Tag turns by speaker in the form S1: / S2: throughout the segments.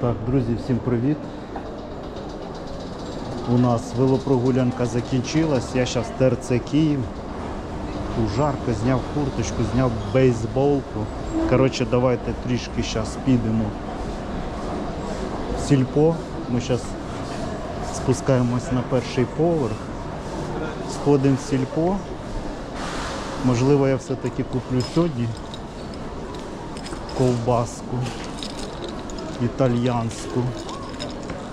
S1: Так, друзі, всім привіт. У нас велопрогулянка закінчилась. Я зараз ТРЦ Київ. У жарко, зняв курточку, зняв бейсболку. Коротше, давайте трішки зараз підемо в сільпо. Ми зараз спускаємось на перший поверх. Сходимо в сільпо. Можливо, я все-таки куплю сьогодні ковбаску італьянську.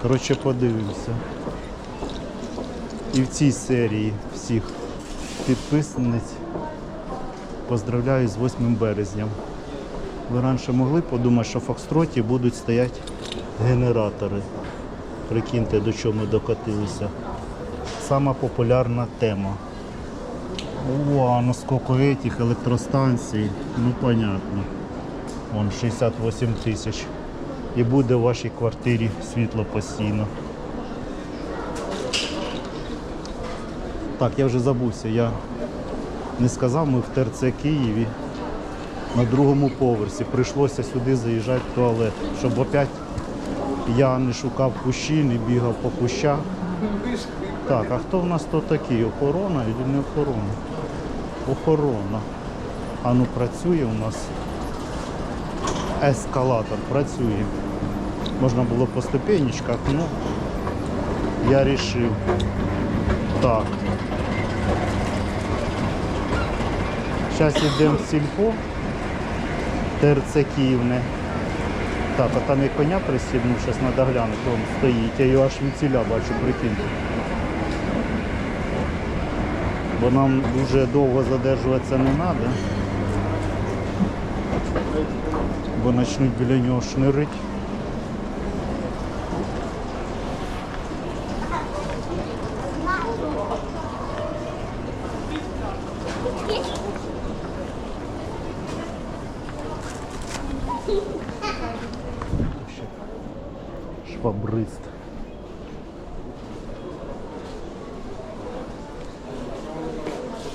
S1: Коротше, подивимося. І в цій серії всіх підписниць поздравляю з 8 березням. Ви раніше могли подумати, що в Фокстроті будуть стояти генератори. Прикиньте, до чого ми докотилися. Сама популярна тема. О, ну сколько этих електростанцій. Ну понятно. Вон 68 тисяч. І буде в вашій квартирі світло постійно. Так, я вже забувся, я не сказав, ми в ТРЦ Києві на другому поверсі. Прийшлося сюди заїжджати в туалет, щоб опять я не шукав кущі, не бігав по кущах. Так, а хто в нас тут такий? Охорона чи не охорона? Охорона. А ну працює у нас ескалатор, працює. Можна було по ступенечках, ну я вирішив. Так. Зараз йдемо в сільпо. ТРЦ Київне. Так, а там і коня пристібнув, зараз треба глянути, вон стоїть. Я його аж від ціля бачу, прикиньте. Бо нам дуже довго задержуватися не треба. Бо почнуть біля нього шнирить.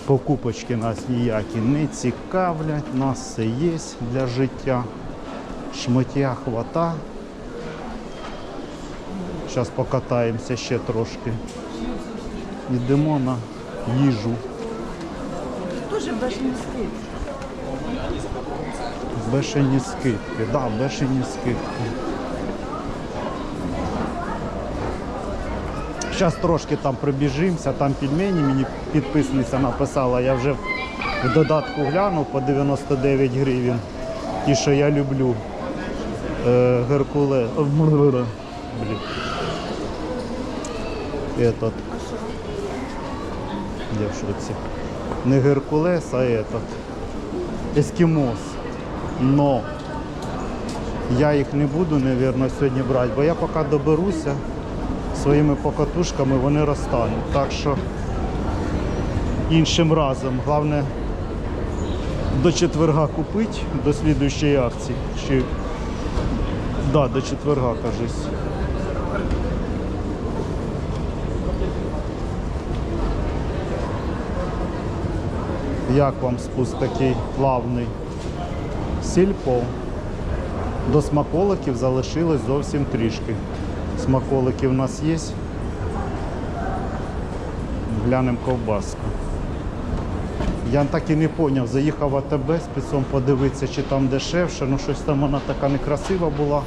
S1: Покупочки нас ніякі не цікавлять, нас все є для життя. Шмотя хвата. Зараз покатаємося ще трошки. Йдемо на їжу.
S2: Дуже бешені скид.
S1: Бешені скидки, да, бешені скидки. Зараз трошки там пробіжимося, там пельмені мені підписниця написала, я вже в додатку глянув по 99 гривень. Ті, що я люблю. Е, Геркуле. Блін. Этот. Я в шоці. Не Геркулес, а этот. Ескімос. Но я їх не буду, мабуть, сьогодні брати, бо я поки доберуся своїми покатушками, вони розтануть. Так що іншим разом. Головне до четверга купити, до слідуючої акції. Чи... Да, до четверга, кажись. Як вам спуск такий плавний? Сільпо. До смаколиків залишилось зовсім трішки. Смаколики в нас є. Глянемо ковбаску. Я так і не зрозумів, заїхав в АТБ спецом подивитися, чи там дешевше, ну щось там вона така некрасива була,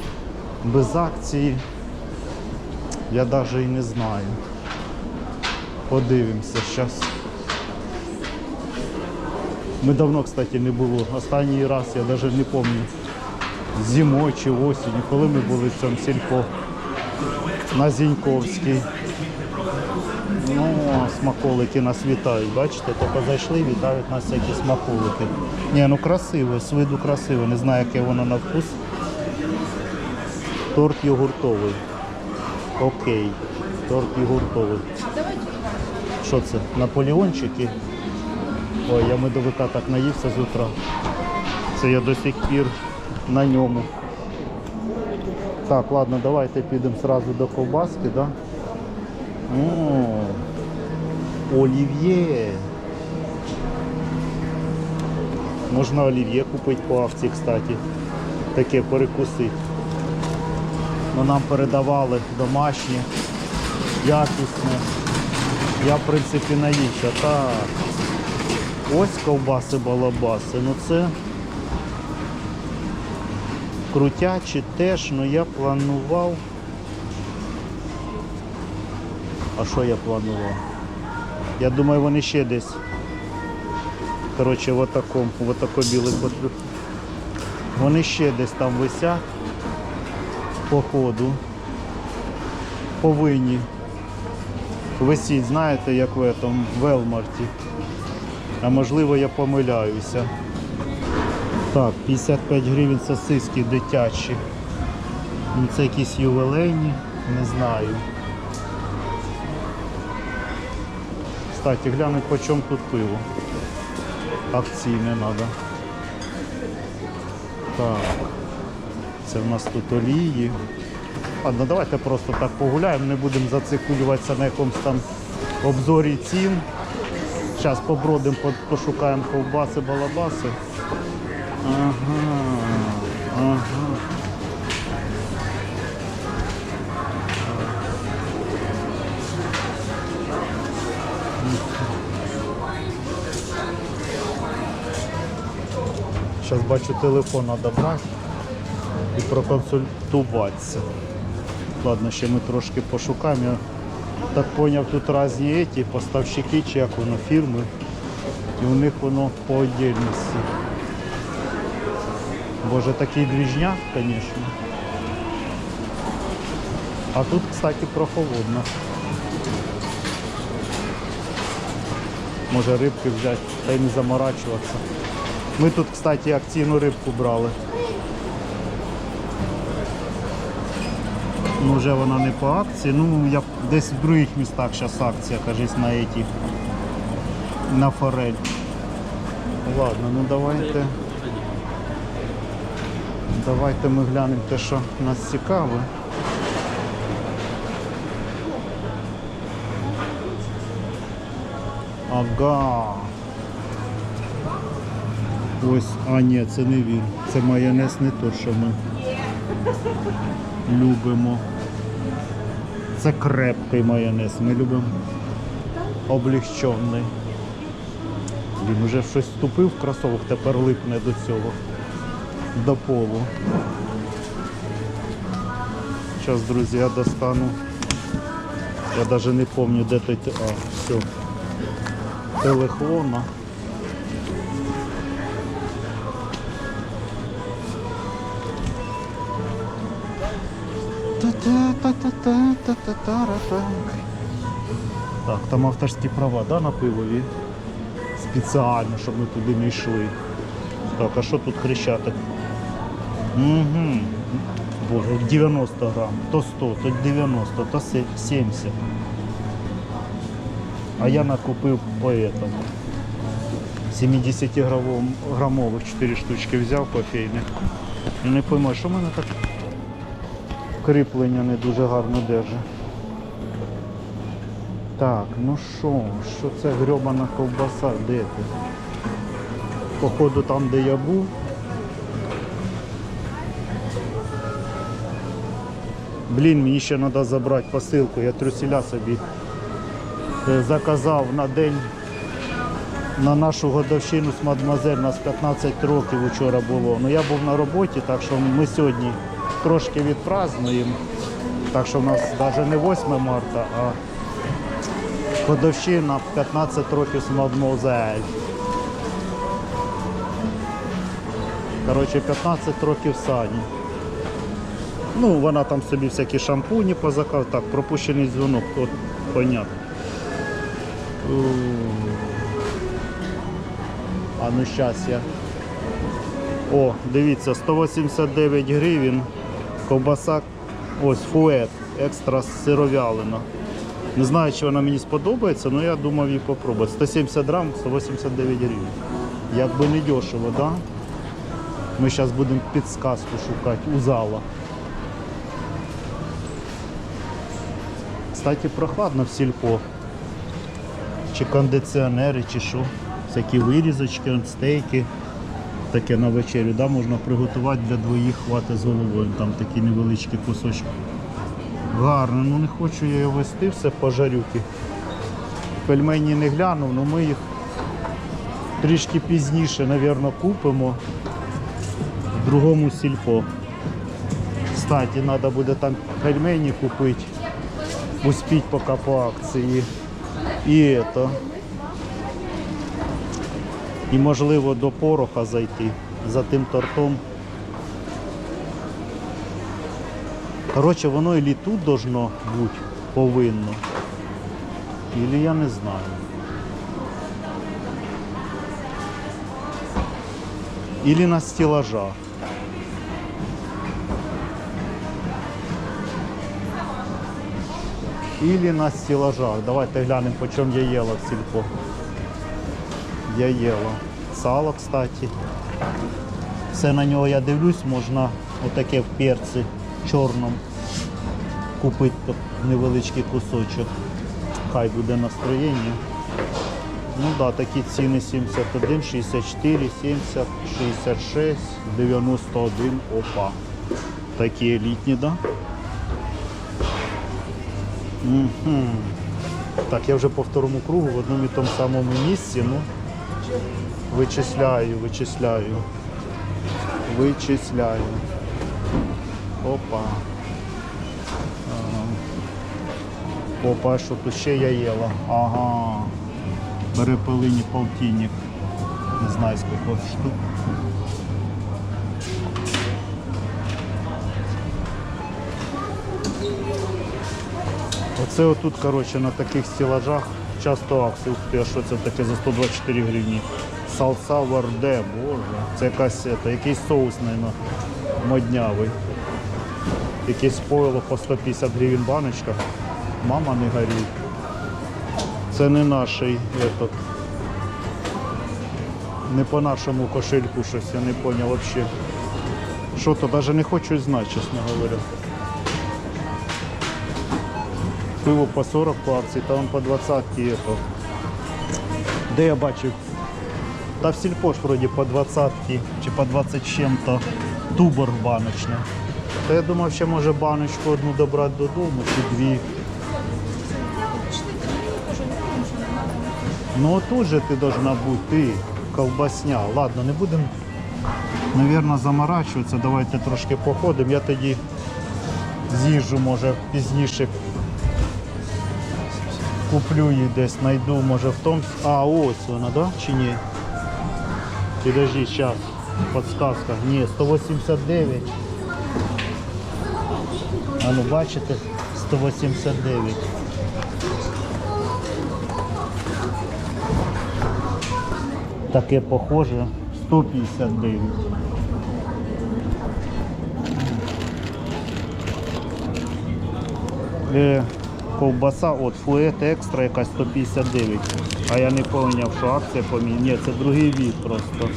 S1: без акції. Я навіть і не знаю. Подивимося зараз. Ми давно, кстати, не було. Останній раз я навіть не пам'ятаю. Зимою чи осінню, коли ми були в цьому сільпо на Зіньковській. Ну, смаколики нас вітають, бачите, тільки зайшли, вітають нас всякі смаколики. Ні, ну красиво, з виду красиво, не знаю, яке воно на вкус. Торт йогуртовий. Окей. Торт йогуртовий. Що це? Наполеончики? Ой, я медовика так наївся з утра. Це я до сих пір на ньому. Так, ладно, давайте підемо одразу до ковбаски, да? О, олів'є. Можна олів'є купити по акції, кстати. Таке перекусити. Ну, нам передавали домашнє, якісне. Я, в принципі, навіщо? Так. Ось ковбаси-балабаси. Ну це крутячі теж, ну я планував. А що я планував? Я думаю, вони ще десь. Коротше, в отакому, в отако білий потріб. Вони ще десь там висять по ходу. Повинні висіть, знаєте, як в этом в Велмарті. А можливо я помиляюся. Так, 55 гривень сосиски дитячі. Ну, Це якісь ювілейні, не знаю. Кстати, глянуть по чому тут пиво. Акційне треба. Так. Це в нас тут олії. Ладно, давайте просто так погуляємо, не будемо зациклюватися на якомусь там обзорі цін. Зараз побродимо, пошукаємо ковбаси, балабаси. Ага, ага. Зараз бачу телефон треба брати і проконсультуватися. Ладно, ще ми трошки пошукаємо. Я так зрозумів, тут різні еті, поставщики, чи як воно фірми. І у них воно по отдельності. Боже, такий двіжняк, звісно. А тут, кстати, прохолодно. Може рибки взяти та й не заморачуватися. Ми тут, кстати, акційну рибку брали. Ну, вже вона не по акції. Ну, я десь в других містах зараз акція, кажись, на еті. На форель. Ладно, ну давайте. Давайте ми глянемо те, що нас цікаве. Ага. Ось, а ні, це не він. Це майонез не то, що ми любимо. Це крепкий майонез. Ми любимо облегчений. Він вже щось вступив в кросовок, тепер липне до цього до полу. Сейчас, друзі, достану. Я даже не помню, де той... А, все. Телехлона. Так, там авторські права, да, на пивові? Спеціально, щоб ми туди не йшли. Так, а що тут хрещатик? Угу. Боже, 90 грам, то 100, то 90, то 70. А я накупив по этому. 70 грамових 4 штучки взяв кофейних. І не пойму, що в мене так кріплення не дуже гарно держить. Так, ну що, що це грьобана ковбаса, де ти? Походу там, де я був. Блін, мені ще треба забрати посилку, я трусіля собі е, заказав на день на нашу годовщину з мадмазель, нас 15 років вчора було. Ну я був на роботі, так що ми сьогодні трошки відпразнуємо. Так що в нас навіть не 8 марта, а годовщина 15 років з мадмозель. Коротше, 15 років сані. Ну, вона там собі всякі шампуні позакав. Так, пропущений дзвонок, от понятно. А ну щас я. О, дивіться, 189 гривень. Ковбаса, ось фует, екстра сировялина. Не знаю, чи вона мені сподобається, але я думав її попробувати. 170 грам, 189 гривень. Якби не дешево, так? Да? Ми зараз будемо підсказку шукати у зала. Кстати, прохладно в сільпо. Чи кондиціонери, чи що. Всякі вирізочки, стейки. таке на вечерю, да, можна приготувати для двоїх хвати з головою. Там такі невеличкі кусочки. Гарно, ну не хочу я його вести, все пожарюки. Пельмені не глянув, але ми їх трішки пізніше, мабуть, купимо в другому сільпо. Кстати, треба буде там пельмені купити. Успіть поки по акції. І это. І можливо до пороха зайти за тим тортом. Коротше, воно і тут должно бути, повинно. Ілі я не знаю. Ілі на стелажах. Ілі на стелажах. Давайте глянемо, по чому я їла в сільпо. Я їла. Сало, кстати. Все на нього я дивлюсь, можна отаке в перці чорному купити невеличкий кусочок. Хай буде настроєння. Ну да, такі ціни 71, 64, 70, 66, 91. Опа. Такі елітні, да? Мгм. Так, я вже по второму кругу в одному і тому самому місці, ну. Вичисляю, вичисляю. Вичисляю. Опа. Опа, що тут ще я їла? Ага. Перепелині полтинник. Не знаю скільки штук. Оце отут, коротше, на таких стелажах часто акції. Ух ти, а що це таке за 124 гривні? Салса варде, боже. Це якась, це, якийсь соус, мабуть, моднявий. Якесь пойло по 150 гривень баночка. Мама не горить. Це не наш этот. Не по нашому кошельку щось, я не зрозумів взагалі. Що то, навіть не хочу знати, чесно говоря. Пиво по 40 по акції, там по 20 ето. Де я бачив? Та в сільпо вроді по 20 чи по 20 чим-то тубор баночний. Та я думав, ще може баночку одну добрати додому чи дві. Ну тут же ти должна бути, ти, колбасня. Ладно, не будемо, мабуть, заморачуватися. Давайте трошки походимо. Я тоді з'їжджу, може, пізніше куплю її десь, знайду, може в тому. А, ось вона, да? Чи ні? Підожди, зараз. Подсказка. Ні, 189. А ну бачите? 189. Таке похоже. 159. Е, ковбаса от фует екстра якась 159. А я не зрозумів, що акція поміняла. Ні, це другий від просто.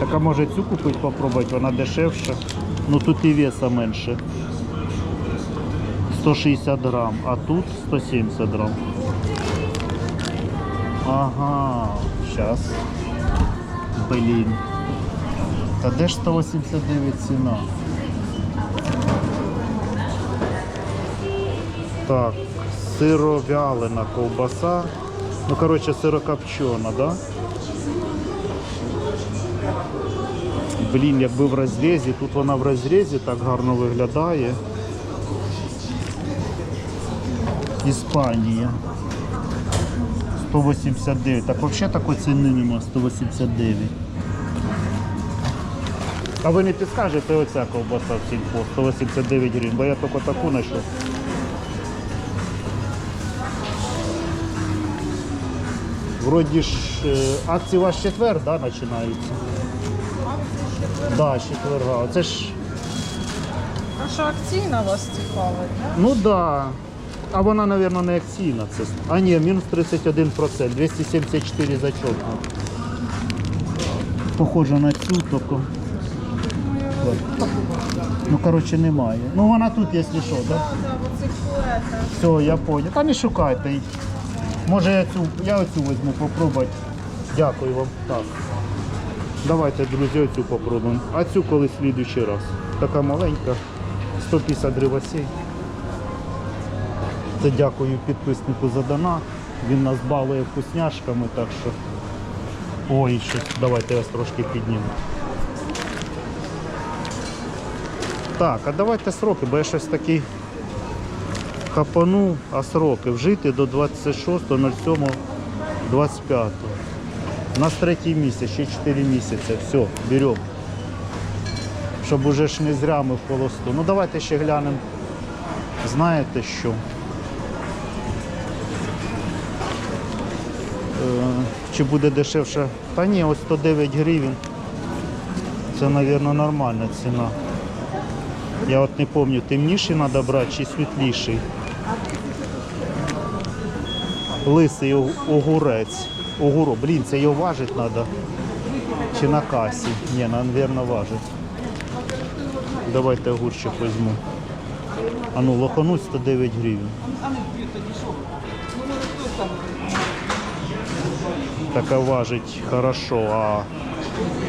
S1: Так а може цю купити попробувати, вона дешевша. Ну тут і веса менше. 160 грам, а тут 170 грам. Ага, зараз. Блін. Та де ж 189 ціна? Так, сировялина ковбаса. Ну, коротше, сирокопчена, да? Блін, якби в розрізі, тут вона в розрізі так гарно виглядає. Іспанія. 189. Так взагалі такої ціни нема, 189. А ви не підскажете оця ковбаса в сільпо, 189 гривень, бо я тільки таку знайшов. Вроді ж е, акції у вас четвер, да, починаються? Да, з четверга. Це ж,
S2: А що акційна вас цікавить?
S1: ну да. А вона, мабуть, не акційна. Це... А ні, мінус 31%, 274 зачетно. Похоже на цю тільки. Ну, коротше, немає. Ну вона тут, якщо що, так? Да?
S2: Так, так, оцих фуетах.
S1: Все, я понял. Та не шукайте. Може я цю, я оцю візьму, попробувати. Дякую вам. Так. Давайте, друзі, оцю попробуємо. А цю коли слідуючий раз. Така маленька, 150 гривень. Це дякую підписнику за донат. Він нас балує вкусняшками, так що. Ой, щось. Давайте я трошки підніму. Так, а давайте сроки, бо я щось такий хапанув, а сроки вжити до 26.07.25. У нас третій місяць, ще 4 місяці. Все, беремо. Щоб уже ж не зря ми в холосту. Ну давайте ще глянемо. Знаєте що? Е, Чи буде дешевше? Та ні, ось 109 гривень. Це, мабуть, нормальна ціна. Я от не пам'ятаю, темніший треба брати чи світліший. Лисий огурець. Огуро. Блін, це його важить треба. Чи на касі? Ні, мабуть, важить. Давайте огурчик візьму. А ну, лохануть 109 гривень. Така важить хорошо, а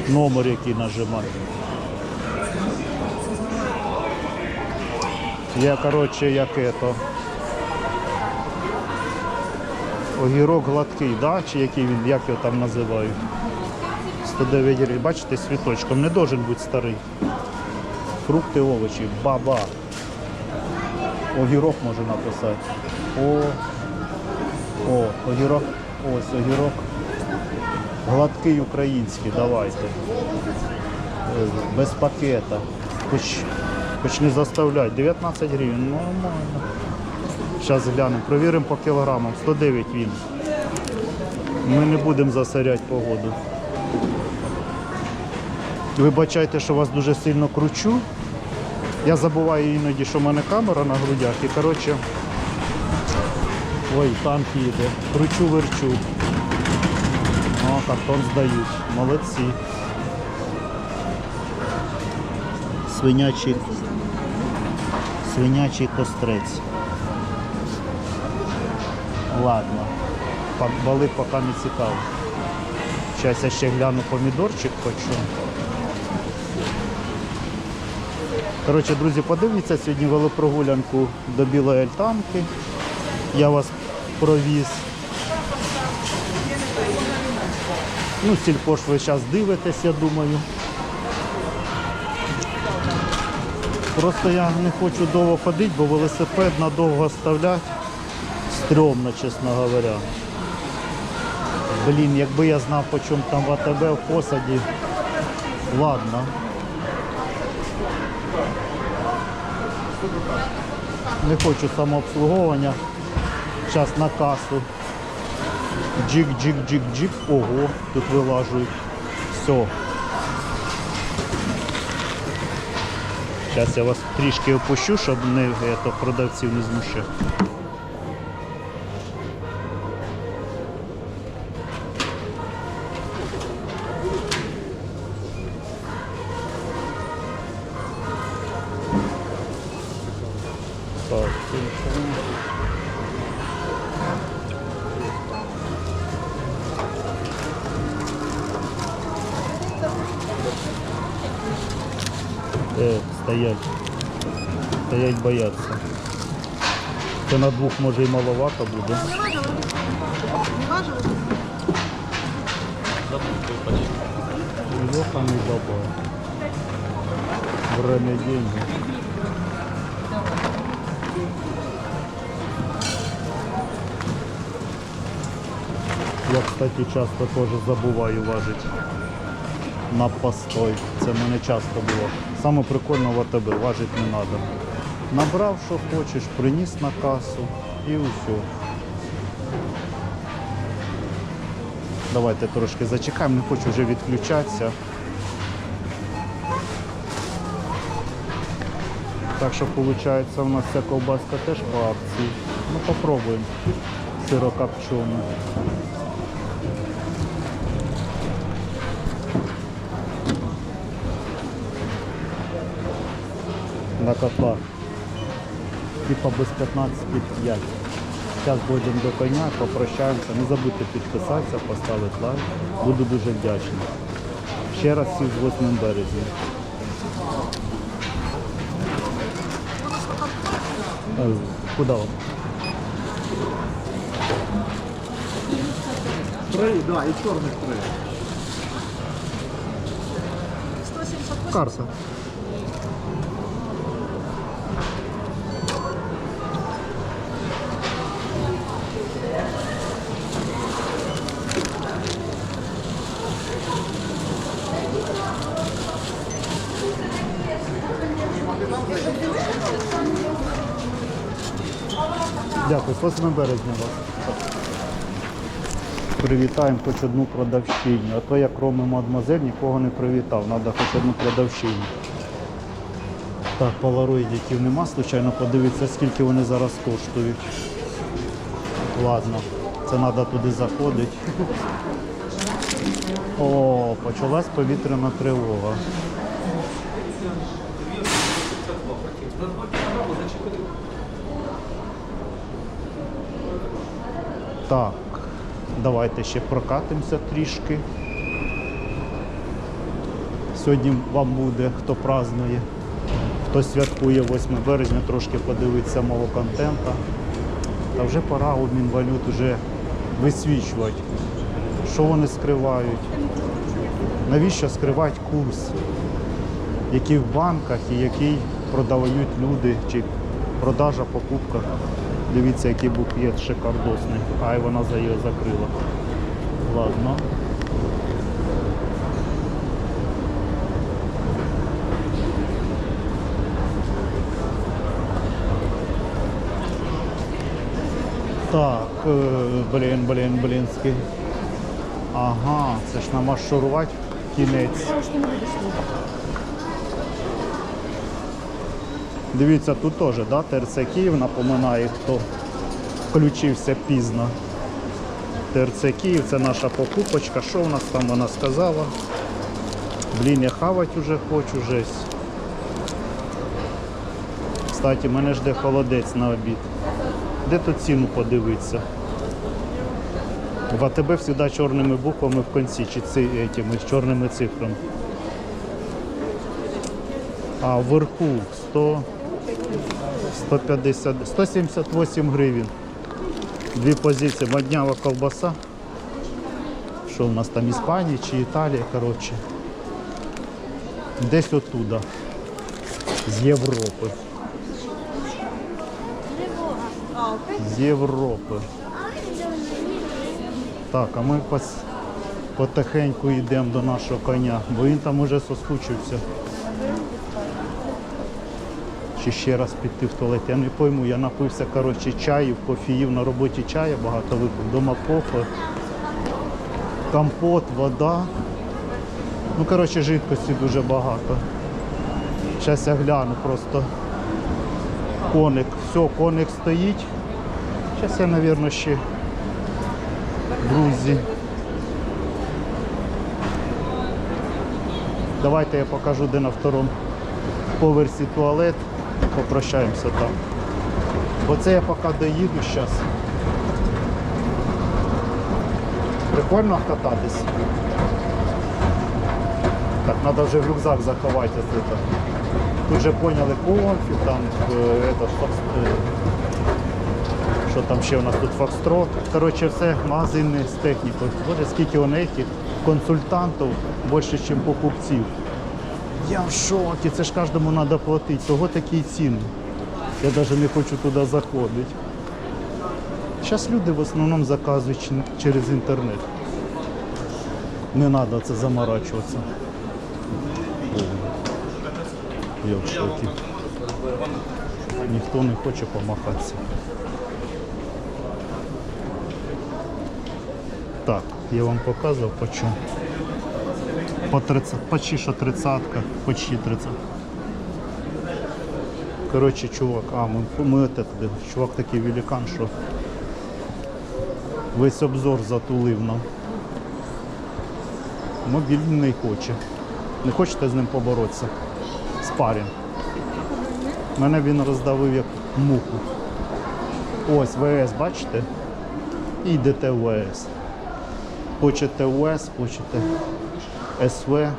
S1: номер який нажимати. Я, коротше, як это. Огірок гладкий, да? Чи який він, як його там називають? 109 гривень. Бачите, світочком не должен бути старий. Фрукти, овочі, баба. Огірок можу написати. О, о, огірок. Ось огірок. Гладкий український, давайте. Е, Без пакета. Хоч, хоч не заставляй. 19 гривень, нормально. Зараз глянемо, провіримо по кілограмам. 109 він. Ми не будемо засоряти погоду. Вибачайте, що вас дуже сильно кручу. Я забуваю іноді, що в мене камера на грудях і коротше. Ой, танк їде. Кручу, верчу. О, картон здають. Молодці. Свинячий. Свинячий кострець. Ладно. Бали поки не цікаво. Зараз я ще гляну помідорчик хочу. Коротше, друзі, подивіться сьогодні велопрогулянку до Білої Альтанки. Я вас провіз. Ну, сільпош ви зараз дивитесь, я думаю. Просто я не хочу довго ходити, бо велосипед надовго оставляти стрьомно, чесно говоря. Блін, якби я знав, по чому там в АТБ в посаді. Ладно. Не хочу самообслуговування. Зараз на касу. Джик-джик-джик-джик. Ого, тут вилажують. Все. Зараз я вас трішки опущу, щоб не, это, продавців не змущати. Може і маловато буде. Йоханий баба. Время деньги. Я, кстати, часто теж забуваю важити на постой. Це в мене часто було. Саме прикольно в АТБ, важити не треба. Набрав, що хочеш, приніс на касу і усе. Давайте трошки зачекаємо, не хочу вже відключатися. Так що виходить, у нас ця ковбаска теж по акції. Ну попробуємо. Сирокопчену. на кота. Типа без 15-5. Зараз будемо до коня, попрощаємося. Не забудьте підписатися, поставити лайк. Буду дуже вдячний. Ще раз всіх з 8 березня. Е, Куди вам?
S3: Три, да, і чорних три.
S2: 178.
S1: Дякую, з 8 березня вас. Привітаємо хоч одну продавщиню, а то як Роми мадмазель нікого не привітав, треба хоч одну продавщиню. Так, полароїдів нема, случайно подивитися, скільки вони зараз коштують. Ладно, це треба туди заходити. О, почалась повітряна тривога. Так, давайте ще прокатимося трішки. Сьогодні вам буде, хто празднує, хто святкує 8 березня, трошки подивитися мого контента. Та вже пора обмін валют вже висвічувати, що вони скривають, навіщо скривати курс, який в банках і який продають люди, чи продажа, покупка. Дивіться, який букет шикардосний. Ай, вона за її закрила. Ладно. Так, е, блін, блін, блінський. Ага, це ж намашурувати кінець. Дивіться, тут теж, да, ТРЦ Київ напоминає, хто включився пізно. ТРЦ Київ це наша покупочка. Що в нас там вона сказала? Блін, я хавать уже хочу жесть. Кстати, мене жде холодець на обід. Де тут ціну подивитися? В АТБ завжди чорними буквами в кінці, чи этими, з чорними цифрами. А вверху 100, 150, 178 гривень. Дві позиції. Маднява ковбаса. Що в нас там Іспанія чи Італія, коротше. Десь отуда. З Європи. З Європи. Так, а ми потихеньку йдемо до нашого коня, бо він там уже соскучився. Чи ще раз піти в туалет, я не пойму, я напився коротше, чаю, кофеїв на роботі чаю багато випив, вдома кофе, компот, вода. Ну, коротше, жидкості дуже багато. Зараз я гляну просто. Коник. Все, коник стоїть. Зараз я, мабуть, ще друзі. Давайте я покажу, де на второму поверсі туалет. Попрощаємося там. Оце я поки доїду зараз. Прикольно кататись. Так, треба вже в рюкзак заховати. Тут же поняли конфі, там е, это, е, що там ще у нас тут фокстрот. Коротше, все магазини з технікою. Боже, скільки у них консультантів більше, ніж покупців. Я в шокі, це ж кожному треба платити. Того такі ціни. Я навіть не хочу туди заходити. Зараз люди в основному заказують через інтернет. Не треба це заморачуватися. Я в шокі. Ніхто не хоче помахатися. Так, я вам показував по чому. По 30, почти що тридцатка, почти 30. Коротше, чувак, а ми, ми от чувак такий великан, що весь обзор затулив нам. Мобільний хоче. Не хочете з ним поборотися? Спарінг. Мене він роздавив як муху. Ось ВС, бачите? І йдете в ВС. Хочете ВС, хочете СВ.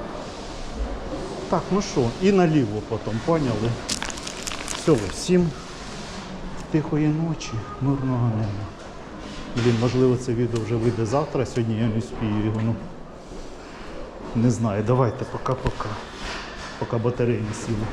S1: Так, ну що, і наліво потім, поняли? Все, всім тихої ночі, мирного неба. Блін, можливо, це відео вже вийде завтра, сьогодні я не спію його. Ну, не знаю, давайте пока-пока. Поки батарея не сіли.